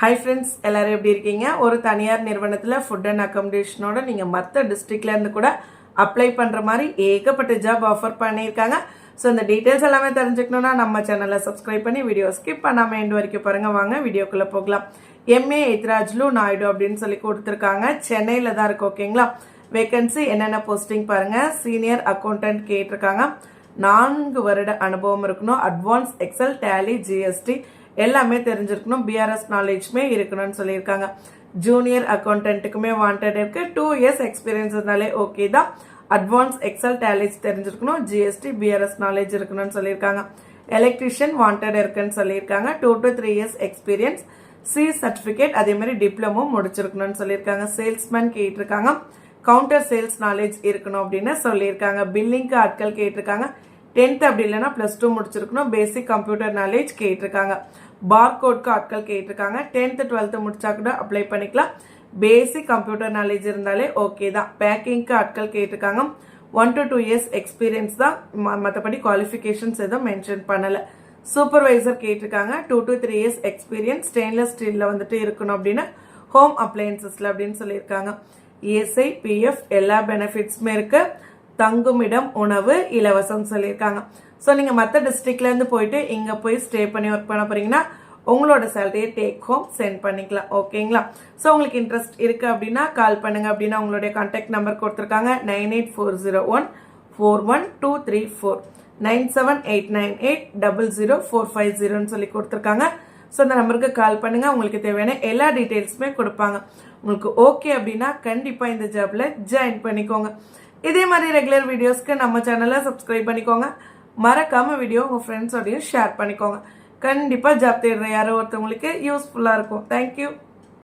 Hi friends எல்லோரும் எப்படி இருக்கீங்க? ஒரு தனியார் நிறுவனத்தில் ஃபுட் அண்ட் அக்காமடேஷனோட நீங்கள் மற்ற டிஸ்ட்ரிக்ட்லேருந்து கூட அப்ளை பண்ணுற மாதிரி ஏகப்பட்ட ஜாப் ஆஃபர் பண்ணியிருக்காங்க. ஸோ இந்த டீட்டெயில்ஸ் எல்லாமே தெரிஞ்சுக்கணுன்னா நம்ம சேனலை சப்ஸ்கிரைப் பண்ணி வீடியோ ஸ்கிப் பண்ணாமல் எண்டு வரைக்கும் பாருங்கள் வாங்க வீடியோக்குள்ளே போகலாம். எம்ஏ எத்ராஜ்லு நாயுடு அப்படின்னு சொல்லி கொடுத்துருக்காங்க. சென்னையில் தான் இருக்கு ஓகேங்களா வேகன்சி என்னென்ன போஸ்டிங் பாருங்கள் சீனியர் அக்கௌண்டன்ட் கேட்டிருக்காங்க. நான்கு வருட அனுபவம் இருக்கணும். அட்வான்ஸ் எக்ஸல் டேலி ஜிஎஸ்டி எல்லாமே தெரிஞ்சிருக்கணும். பிஆர்எஸ் நாலேஜ்மே இருக்கணும்னு சொல்லியிருக்காங்க. ஜூனியர் அக்கௌண்டன்ட்டுக்குமே வாண்டட் இருக்கு. டூ இயர்ஸ் எக்ஸ்பீரியன்ஸ் இருந்தாலே ஓகே தான். அட்வான்ஸ் எக்ஸல் டேலேஜ் தெரிஞ்சிருக்கணும். ஜிஎஸ்டி பிஆர்எஸ் நாலேஜ் இருக்கணும்னு சொல்லியிருக்காங்க. எலக்ட்ரிஷியன் வாண்டட் இருக்குன்னு சொல்லியிருக்காங்க. Two to three years experience C certificate அதே மாதிரி டிப்ளமோ முடிச்சிருக்கணும்னு சொல்லியிருக்காங்க. சேல்ஸ்மேன் கேட்டிருக்காங்க. கவுண்டர் சேல்ஸ் நாலேஜ் இருக்கணும் அப்படின்னு சொல்லியிருக்காங்க. பில்லிங்க்கு ஆட்கள் கேட்டிருக்காங்க. டென்த் அப்படி இல்லைன்னா ப்ளஸ் டூ முடிச்சிருக்கணும். பேசிக் கம்ப்யூட்டர் நாலேஜ் கேட்டிருக்காங்க. பார்கோட்க்கு ஆட்கள் கேட்டிருக்காங்க. டென்த்து டுவெல்த்து முடிச்சா கூட அப்ளை பண்ணிக்கலாம். பேசிக் கம்ப்யூட்டர் நாலேஜ் இருந்தாலே ஓகே தான். பேக்கிங்க்கு ஆட்கள் கேட்டிருக்காங்க. One to two years experience தான். மற்றபடி குவாலிஃபிகேஷன்ஸ் எதுவும் மென்ஷன் பண்ணலை. சூப்பர்வைசர் கேட்டிருக்காங்க. Two to three years experience stainless ஸ்டீலில் வந்துட்டு இருக்கணும் அப்படின்னு. ஹோம் அப்ளையன்சஸில் அப்படின்னு சொல்லியிருக்காங்க. இஎஸ்ஐ பிஎஃப் எல்லா பெனிஃபிட்ஸுமே இருக்குது தங்குமிடம் உணவு இலவசம் சொல்லியிருக்காங்க. ஸோ நீங்கள் மற்ற டிஸ்ட்ரிக்ட்லேருந்து போயிட்டு இங்கே போய் ஸ்டே பண்ணி ஒர்க் பண்ண போகிறீங்கன்னா உங்களோட சேலரியை டேக் ஹோம் சென்ட் பண்ணிக்கலாம். ஓகேங்களா ஸோ உங்களுக்கு இன்ட்ரெஸ்ட் இருக்குது அப்படின்னா கால் பண்ணுங்கள் அப்படின்னா உங்களுடைய கான்டாக்ட் நம்பர் கொடுத்துருக்காங்க. Nine eight four zero one four one two three four nine seven eight nine eight double zero four five ஜீரோன்னு சொல்லி கொடுத்துருக்காங்க. ஸோ அந்த நம்பருக்கு கால் பண்ணுங்கள் உங்களுக்கு தேவையான எல்லா டீட்டெயில்ஸுமே கொடுப்பாங்க. உங்களுக்கு ஓகே அப்படின்னா கண்டிப்பாக இந்த ஜாபில் ஜாயின் பண்ணிக்கோங்க. இதே மாதிரி ரெகுலர் வீடியோஸ்க்கு நம்ம சேனலை சப்ஸ்கிரைப் பண்ணிக்கோங்க. மறக்காமல் வீடியோ உங்கள் ஃப்ரெண்ட்ஸோடையும் ஷேர் பண்ணிக்கோங்க. கண்டிப்பாக ஜாப் தேடுற யாரோ ஒருத்தவங்களுக்கு யூஸ்ஃபுல்லாக இருக்கும். தேங்க்யூ